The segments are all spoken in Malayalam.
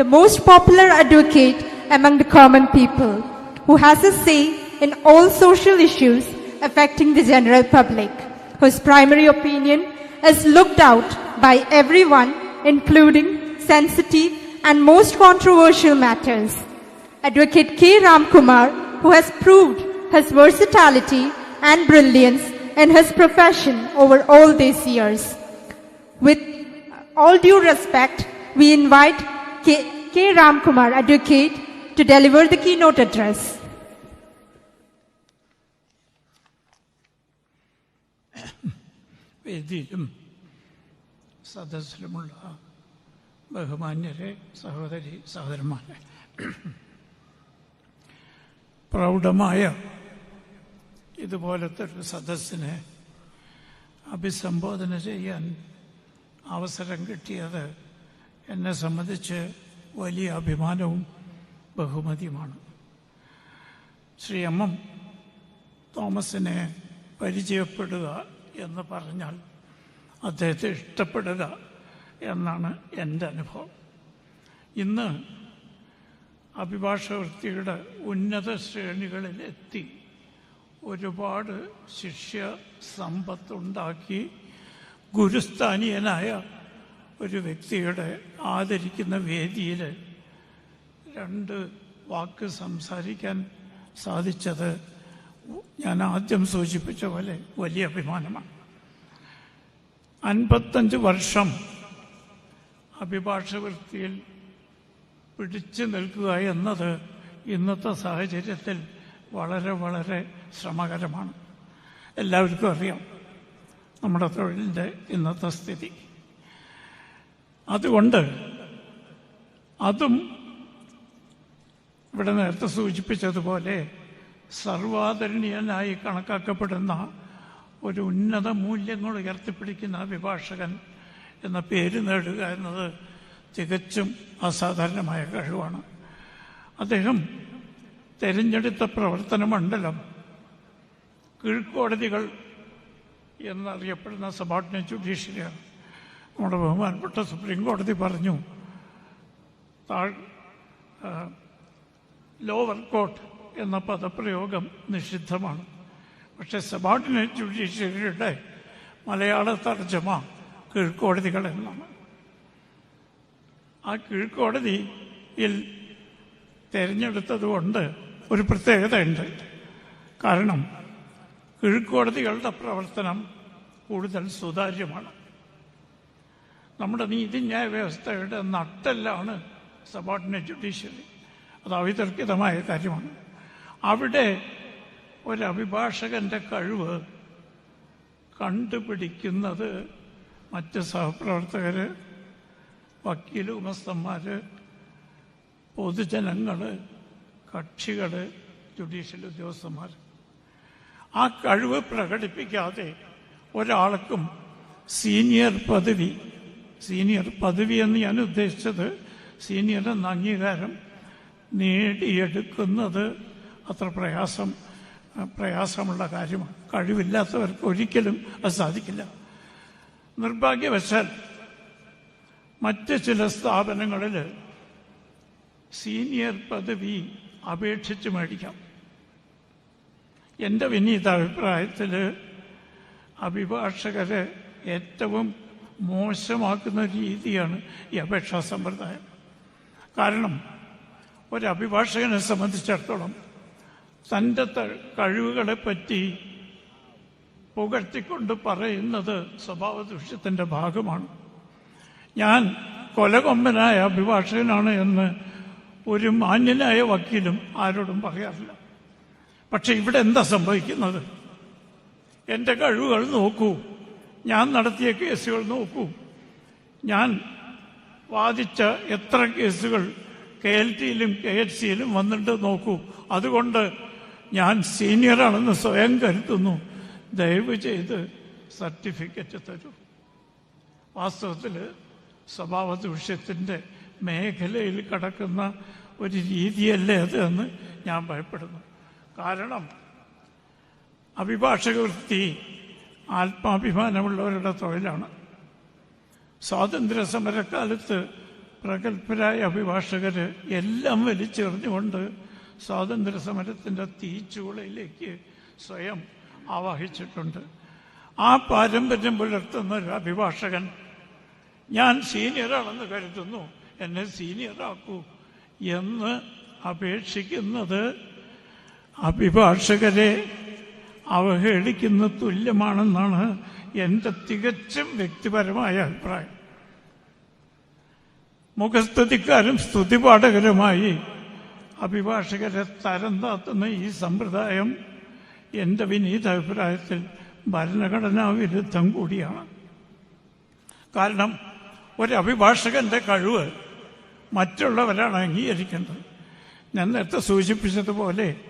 the most popular advocate among the common people, who has a say in all social issues affecting the general public, whose primary opinion is looked out by everyone, including sensitive and most controversial matters. Advocate K. Ramkumar, who has proved his versatility and brilliance in his profession over all these years. With all due respect, we invite K. K. Ramkumar, advocate, to deliver the keynote address. വേദിയിലും സദസ്സിലുമുള്ള ബഹുമാന്യരെ സഹോദരി സഹോദരന്മാരെ പ്രൗഢമായ ഇതുപോലത്തെ ഒരു സദസ്സിനെ അഭിസംബോധന ചെയ്യാൻ അവസരം കിട്ടിയത് എന്നെ സംബന്ധിച്ച് വലിയ അഭിമാനവും ബഹുമതിയുമാണ്. ശ്രീ എം എം തോമസിനെ പരിചയപ്പെടുക എന്ന് പറഞ്ഞാൽ അദ്ദേഹത്തെ ഇഷ്ടപ്പെടുക എന്നാണ് എന്റെ അനുഭവം. ഇന്ന് അഭിഭാഷകവൃത്തിയുടെ ഉന്നത ശ്രേണികളിൽ എത്തി ഒരുപാട് ശിഷ്യ സമ്പത്തുണ്ടാക്കി ഗുരുസ്ഥാനീയനായ ഒരു വ്യക്തിയുടെ ആദരിക്കുന്ന വേദിയിൽ രണ്ട് വാക്ക് സംസാരിക്കാൻ സാധിച്ചത് ഞാൻ ആദ്യം സൂചിപ്പിച്ച പോലെ വലിയ അഭിമാനമാണ്. അൻപത്തഞ്ച് വർഷം അഭിഭാഷകവൃത്തിയിൽ പിടിച്ചു നിൽക്കുക എന്നത് ഇന്നത്തെ സാഹചര്യത്തിൽ വളരെ വളരെ ശ്രമകരമാണ്. എല്ലാവർക്കും അറിയാം നമ്മുടെ തൊഴിലിന്റെ ഇന്നത്തെ സ്ഥിതി. അതുകൊണ്ട് അതും ഇവിടെ നേരത്തെ സൂചിപ്പിച്ചതുപോലെ സർവാദരണീയനായി കണക്കാക്കപ്പെടുന്ന ഒരു ഉന്നത മൂല്യങ്ങൾ ഉയർത്തിപ്പിടിക്കുന്ന അഭിഭാഷകൻ എന്ന പേര് നേടുക എന്നത് തികച്ചും അസാധാരണമായ കഴിവാണ്. അദ്ദേഹം തെരഞ്ഞെടുത്ത പ്രവർത്തന മണ്ഡലം കീഴ്ക്കോടതികൾ എന്നറിയപ്പെടുന്ന സബോർഡിനേറ്റ് ജുഡീഷ്യറിയാണ്. നമ്മുടെ ബഹുമാനപ്പെട്ട സുപ്രീം കോടതി പറഞ്ഞു താഴ് ലോവർ കോർട്ട് എന്ന പദപ്രയോഗം നിഷിദ്ധമാണ്. പക്ഷെ സബാർഡിനേറ്റ് ജുഡീഷ്യറിയുടെ മലയാള തർജമ കീഴ്ക്കോടതികൾ എന്നാണ്. ആ കീഴ്ക്കോടതിയിൽ തിരഞ്ഞെടുത്തതുകൊണ്ട് ഒരു പ്രത്യേകതയുണ്ട്. കാരണം കീഴ്ക്കോടതികളുടെ പ്രവർത്തനം കൂടുതൽ സുതാര്യമാണ്. നമ്മുടെ നീതിന്യായ വ്യവസ്ഥയുടെ നട്ടെല്ലാണ് സബോർഡിനേറ്റ് ജുഡീഷ്യറി. അത് അവിതർക്കിതമായ കാര്യമാണ്. അവിടെ ഒരു കഴിവ് കണ്ടുപിടിക്കുന്നത് മറ്റ് സഹപ്രവർത്തകർ വക്കീൽ ഉമസ്തന്മാർ പൊതുജനങ്ങൾ കക്ഷികൾ ജുഡീഷ്യൽ ഉദ്യോഗസ്ഥന്മാർ ആ കഴിവ് പ്രകടിപ്പിക്കാതെ ഒരാൾക്കും സീനിയർ പദവി സീനിയർ പദവി എന്ന് ഞാൻ ഉദ്ദേശിച്ചത് സീനിയർ അംഗീകാരം നേടിയെടുക്കുന്നത് അത്ര പ്രയാസം പ്രയാസമുള്ള കാര്യമാണ്. കഴിവില്ലാത്തവർക്ക് ഒരിക്കലും അത് സാധിക്കില്ല. നിർഭാഗ്യവശാൽ മറ്റ് ചില സ്ഥാപനങ്ങളിൽ സീനിയർ പദവി അപേക്ഷിച്ച് മേടിക്കാം. എന്റെ വിനീത അഭിപ്രായത്തിൽ അഭിഭാഷകരെ ഏറ്റവും മോശമാക്കുന്ന രീതിയാണ് ഈ അപേക്ഷാ സമ്പ്രദായം. കാരണം ഒരു അഭിഭാഷകനെ സംബന്ധിച്ചിടത്തോളം തന്റെ ത- കഴിവുകളെ പറ്റി പുകഴ്ത്തിക്കൊണ്ട് പറയുന്നത് സ്വഭാവ ദൂഷ്യത്തിന്റെ ഭാഗമാണ്. ഞാൻ കൊലകൊമ്പനായ അഭിഭാഷകനാണ് എന്ന് ഒരു മാന്യനായ വക്കീലും ആരോടും പറയാറില്ല. പക്ഷെ ഇവിടെ എന്താ സംഭവിക്കുന്നത്? എന്റെ കഴിവുകൾ നോക്കൂ. ഞാൻ നടത്തിയ കേസുകൾ നോക്കൂ. ഞാൻ വാദിച്ച എത്ര കേസുകൾ കെ എൽ ടിയിലും കെ എച്ച് സിയിലും വന്നിട്ട് നോക്കൂ. അതുകൊണ്ട് ഞാൻ സീനിയറാണെന്ന് സ്വയം കരുതുന്നു. ദയവ് ചെയ്ത് സർട്ടിഫിക്കറ്റ് തരൂ. വാസ്തവത്തിൽ സ്വഭാവ ദൂഷ്യത്തിന്റെ മേഖലയിൽ കടക്കുന്ന ഒരു രീതിയല്ലേ അത് എന്ന് ഞാൻ ഭയപ്പെടുന്നു. കാരണം അഭിഭാഷക വൃത്തി ആത്മാഭിമാനമുള്ളവരുടെ തൊഴിലാണ്. സ്വാതന്ത്ര്യ സമരക്കാലത്ത് പ്രഗത്ഭരായ അഭിഭാഷകർ എല്ലാം വലിച്ചെറിഞ്ഞുകൊണ്ട് സ്വാതന്ത്ര്യ സമരത്തിന്റെ തീച്ചൂളയിലേക്ക് സ്വയം ആവാഹിച്ചിട്ടുണ്ട്. ആ പാരമ്പര്യം പുലർത്തുന്ന ഒരു അഭിഭാഷകൻ ഞാൻ സീനിയറാണെന്ന് കരുതുന്നു എന്നെ സീനിയറാക്കൂ എന്ന് അപേക്ഷിക്കുന്നത് അഭിഭാഷകരെ അവഹേളിക്കുന്ന തുല്യമാണെന്നാണ് എന്റെ തികച്ചും വ്യക്തിപരമായ അഭിപ്രായം. മുഖസ്തുതിക്കാരും സ്തുതിപാഠകരുമായി അഭിഭാഷകരെ തരം താത്തുന്ന ഈ സമ്പ്രദായം എന്റെ വിനീത അഭിപ്രായത്തിൽ ഭരണഘടനാ വിരുദ്ധം കൂടിയാണ്. കാരണം ഒരു കഴിവ് മറ്റുള്ളവരാണ് അംഗീകരിക്കേണ്ടത്. ഞാൻ നേരത്തെ സൂചിപ്പിച്ചതുപോലെ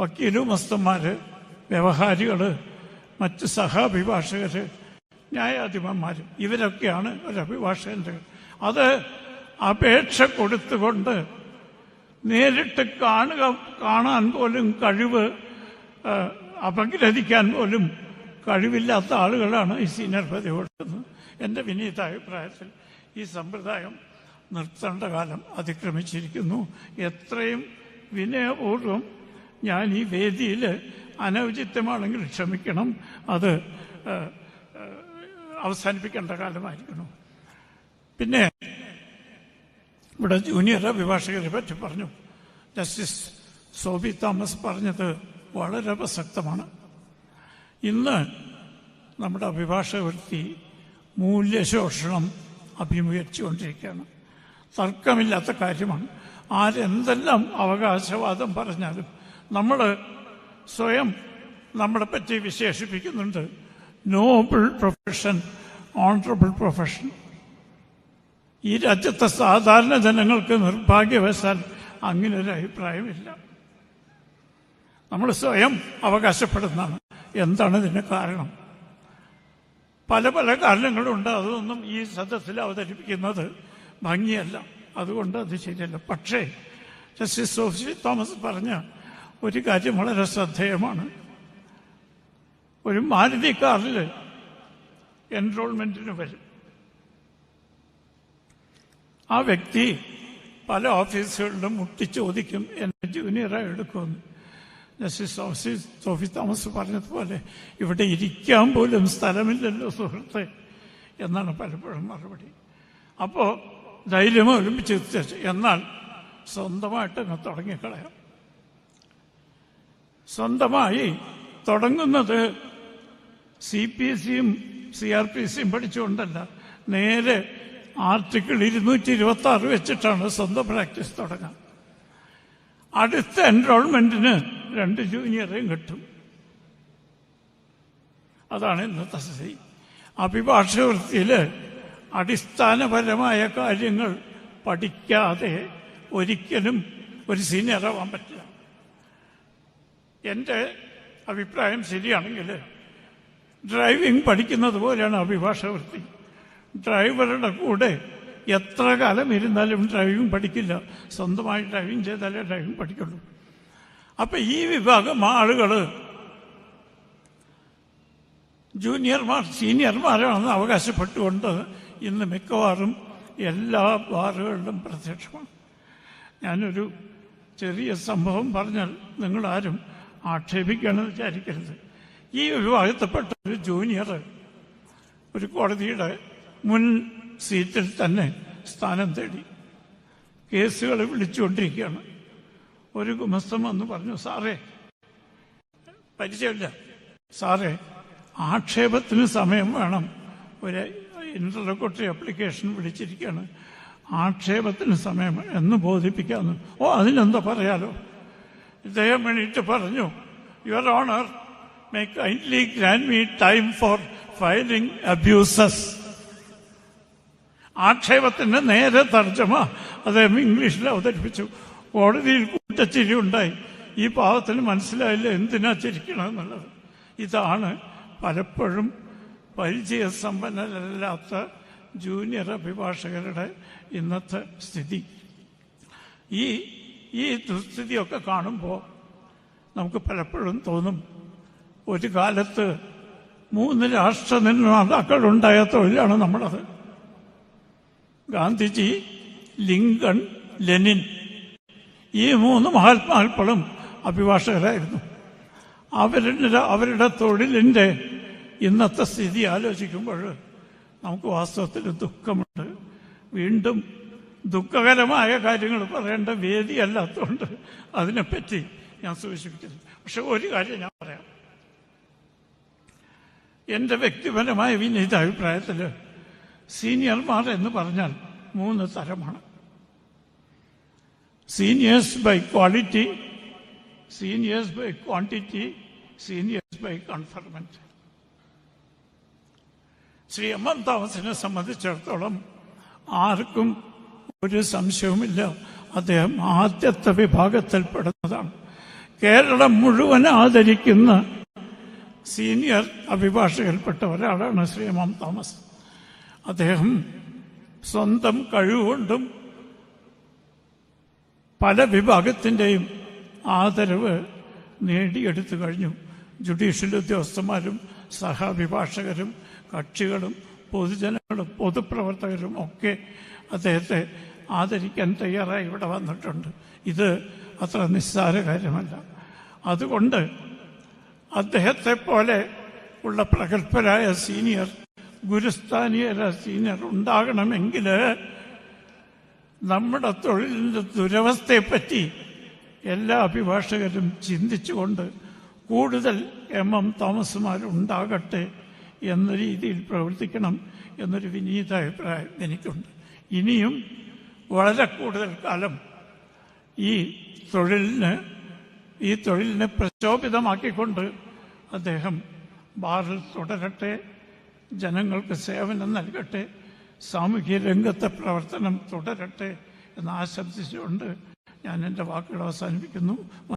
വക്കീലുമസ്തന്മാര് വ്യവഹാരികൾ മറ്റ് സഹാഭിഭാഷകർ ന്യായാധിപന്മാരും ഇവരൊക്കെയാണ് ഒരു അഭിഭാഷകന്റെ അത് അപേക്ഷ കൊടുത്തുകൊണ്ട് നേരിട്ട് കാണുക കാണാൻ പോലും കഴിവ് അപഗ്രഹിക്കാൻ പോലും കഴിവില്ലാത്ത ആളുകളാണ് ഈ സീനിയർ പ്രതി കൊടുക്കുന്നത് എന്റെ വിനീത അഭിപ്രായത്തിൽ ഈ സമ്പ്രദായം നിർത്തേണ്ട കാലം അതിക്രമിച്ചിരിക്കുന്നു. എത്രയും വിനയപൂർവം ഞാൻ ഈ വേദിയിൽ അനൗചിത്യമാണെങ്കിൽ ക്ഷമിക്കണം. അത് അവസാനിപ്പിക്കേണ്ട കാലമായിരിക്കണം പിന്നെ ഇവിടെ ജൂനിയർ അഭിഭാഷകരെ പറ്റി പറഞ്ഞു. ജസ്റ്റിസ് സോബി തോമസ് പറഞ്ഞത് വളരെ പ്രസക്തമാണ്. ഇന്ന് നമ്മുടെ അഭിഭാഷക വൃത്തി മൂല്യശോഷണം അഭിമുഖീകരിച്ചുകൊണ്ടിരിക്കുകയാണ്. തർക്കമില്ലാത്ത കാര്യമാണ്. ആരെന്തെല്ലാം അവകാശവാദം പറഞ്ഞാലും നമ്മൾ സ്വയം നമ്മളെ പറ്റി വിശേഷിപ്പിക്കുന്നുണ്ട്. നോബിൾ പ്രൊഫഷൻ ഓണറബിൾ പ്രൊഫഷൻ ഈ രാജ്യത്തെ സാധാരണ ജനങ്ങൾക്ക് നിർഭാഗ്യവശാൽ അങ്ങനെ ഒരു അഭിപ്രായമില്ല. നമ്മൾ സ്വയം അവകാശപ്പെടുന്നതാണ്. എന്താണ് ഇതിന് കാരണം? പല പല കാരണങ്ങളുണ്ട്. അതൊന്നും ഈ സദസ്സിൽ അവതരിപ്പിക്കുന്നത് ഭംഗിയല്ല. അതുകൊണ്ട് അത് ശരിയല്ല. പക്ഷേ ജസ്റ്റിസ് സോഫി തോമസ് പറഞ്ഞ ഒരു കാര്യം വളരെ ശ്രദ്ധേയമാണ്. ഒരു മാരുതി കാറിൽ എൻറോൾമെന്റിന് വരും. ആ വ്യക്തി പല ഓഫീസുകളിലും മുട്ടി ചോദിക്കും എന്നെ ജൂനിയറായി എടുക്കുമെന്ന്. ജസ്റ്റിസ് ഓഫീസ് സോഫി തോമസ് പറഞ്ഞതുപോലെ ഇവിടെ ഇരിക്കാൻ പോലും സ്ഥലമില്ലല്ലോ സുഹൃത്തെ എന്നാണ് പലപ്പോഴും മറുപടി. അപ്പോൾ ധൈര്യം ഒരുമിച്ച് എന്നാൽ സ്വന്തമായിട്ട് തന്നെ തുടങ്ങിക്കളയാം. സ്വന്തമായി തുടങ്ങുന്നത് സി പി എസ് സിയും സി ആർ പി സിയും പഠിച്ചുകൊണ്ടല്ല. നേരെ ആർട്ടിക്കിൾ ഇരുന്നൂറ്റി ഇരുപത്തി ആറ് വെച്ചിട്ടാണ് സ്വന്തം പ്രാക്ടീസ് തുടങ്ങാം. അടുത്ത എൻറോൾമെന്റിന് രണ്ട് ജൂനിയറേയും കിട്ടും. അതാണ് ഇന്നത്തെ സ്ഥിതി. അഭിഭാഷവൃത്തിയിൽ അടിസ്ഥാനപരമായ കാര്യങ്ങൾ പഠിക്കാതെ ഒരിക്കലും ഒരു സീനിയറാവാൻ പറ്റില്ല. എന്റെ അഭിപ്രായം ശരിയാണെങ്കിൽ ഡ്രൈവിംഗ് പഠിക്കുന്നത് പോലെയാണ് അഭിഭാഷകവൃത്തി. ഡ്രൈവറുടെ കൂടെ എത്ര കാലം ഇരുന്നാലും ഡ്രൈവിംഗ് പഠിക്കില്ല. സ്വന്തമായി ഡ്രൈവിംഗ് ചെയ്താലേ ഡ്രൈവിംഗ് പഠിക്കുള്ളൂ. അപ്പം ഈ വിഭാഗം ആളുകൾ ജൂനിയർമാർ സീനിയർമാരാണെന്ന് അവകാശപ്പെട്ടുകൊണ്ട് ഇന്ന് മിക്കവാറും എല്ലാ ബാറുകളിലും പ്രത്യക്ഷമാണ്. ഞാനൊരു ചെറിയ സംഭവം പറഞ്ഞാൽ നിങ്ങളാരും ആക്ഷേപിക്കണമെന്ന് വിചാരിക്കരുത്. ഈ വിഭാഗത്തിൽപ്പെട്ട ഒരു ജൂനിയർ ഒരു കോടതിയുടെ മുൻ സീറ്റിൽ തന്നെ സ്ഥാനം തേടി കേസുകൾ വിളിച്ചുകൊണ്ടിരിക്കുകയാണ്. ഒരു ഗുമസ്തം വന്ന് പറഞ്ഞു സാറേ പരിചയമില്ല. സാറേ ആക്ഷേപത്തിന് സമയം വേണം. ഒരു ഇന്റർലോക്കോട്ടറി അപ്ലിക്കേഷൻ വിളിച്ചിരിക്കുകയാണ്. ആക്ഷേപത്തിന് സമയം എന്ന് ബോധിപ്പിക്കാമെന്ന്. ഓ അതിനെന്താ പറയാലോ? ഇദ്ദേഹം വേണ്ടിയിട്ട് പറഞ്ഞു your honour may kindly grant me time for filing abuses ആക്ഷേപത്തിന്റെ നേരെ തർജമ അദ്ദേഹം ഇംഗ്ലീഷിൽ അവതരിപ്പിച്ചു. കോടതിയിൽ കൂട്ടച്ചിരി ഉണ്ടായി. ഈ പാവത്തിന് മനസ്സിലായില്ല എന്തിനാ ചിരിക്കണമെന്നുള്ളത് ഇതാണ് പലപ്പോഴും പരിചയസമ്പന്നരല്ലാത്ത ജൂനിയർ അഭിഭാഷകരുടെ ഇന്നത്തെ സ്ഥിതി. ഈ ഈ ദുസ്ഥിതിയൊക്കെ കാണുമ്പോൾ നമുക്ക് പലപ്പോഴും തോന്നും ഒരു കാലത്ത് മൂന്ന് രാഷ്ട്ര നിർമ്മാതാക്കളുണ്ടായ തൊഴിലാണ് നമ്മളത്. ഗാന്ധിജി ലിങ്കൺ ലെനിൻ ഈ മൂന്ന് മഹാത്മാക്കളും അഭിഭാഷകരായിരുന്നു. അവരുടെ അവരുടെ തൊഴിലിന്റെ ഇന്നത്തെ സ്ഥിതി ആലോചിക്കുമ്പോൾ നമുക്ക് വാസ്തവത്തിൽ ദുഃഖമുണ്ട്. വീണ്ടും ദുഃഖകരമായ കാര്യങ്ങൾ പറയേണ്ട വേദിയല്ലാത്തതുകൊണ്ട് അതിനെപ്പറ്റി ഞാൻ സൂചിപ്പിക്കുന്നു. പക്ഷെ ഒരു കാര്യം ഞാൻ പറയാം. എന്റെ വ്യക്തിപരമായ വിനീത അഭിപ്രായത്തിൽ സീനിയർമാർ എന്ന് പറഞ്ഞാൽ മൂന്ന് തരമാണ്. Seniors by quality seniors by quantity seniors by conferment Shri M M തോമസിനെ സംബന്ധിച്ചിടത്തോളം ആർക്കും ഒരു സംശയവുമില്ല. അദ്ദേഹം ആദ്യത്തെ വിഭാഗത്തിൽപ്പെടുന്നതാണ് കേരളം മുഴുവൻ ആദരിക്കുന്ന സീനിയർ അഭിഭാഷകൽപ്പെട്ട ഒരാളാണ് ശ്രീ എം തോമസ്. അദ്ദേഹം സ്വന്തം കഴിവുകൊണ്ടും പല വിഭാഗത്തിന്റെയും ആദരവ് നേടിയെടുത്തു കഴിഞ്ഞു. ജുഡീഷ്യൽ ഉദ്യോഗസ്ഥന്മാരും സഹവിഭാഷകരും കക്ഷികളും പൊതുജനങ്ങളും പൊതുപ്രവർത്തകരും ഒക്കെ അദ്ദേഹത്തെ ആദരിക്കാൻ തയ്യാറായി ഇവിടെ വന്നിട്ടുണ്ട്. ഇത് അത്ര നിസ്സാര കാര്യമല്ല. അതുകൊണ്ട് അദ്ദേഹത്തെ പോലെ ഉള്ള പ്രഗത്ഭരായ സീനിയർ ഗുരുസ്ഥാനീയരായ സീനിയർ ഉണ്ടാകണമെങ്കിൽ നമ്മുടെ തൊഴിലിന്റെ ദുരവസ്ഥയെപ്പറ്റി എല്ലാ അഭിഭാഷകരും ചിന്തിച്ചുകൊണ്ട് കൂടുതൽ എം എം തോമസുമാരുണ്ടാകട്ടെ എന്ന രീതിയിൽ പ്രവർത്തിക്കണം എന്നൊരു വിനീത അഭിപ്രായം എനിക്കുണ്ട്. ഇനിയും വളരെ കൂടുതൽ കാലം ഈ തൊഴിലിന് ഈ തൊഴിലിനെ പ്രക്ഷോഭിതമാക്കിക്കൊണ്ട് അദ്ദേഹം ബാറിൽ തുടരട്ടെ ജനങ്ങൾക്ക് സേവനം നൽകട്ടെ സാമൂഹ്യ രംഗത്തെ പ്രവർത്തനം തുടരട്ടെ എന്ന് ആശംസിച്ചുകൊണ്ട് ഞാൻ എന്റെ വാക്കുകൾ അവസാനിപ്പിക്കുന്നു.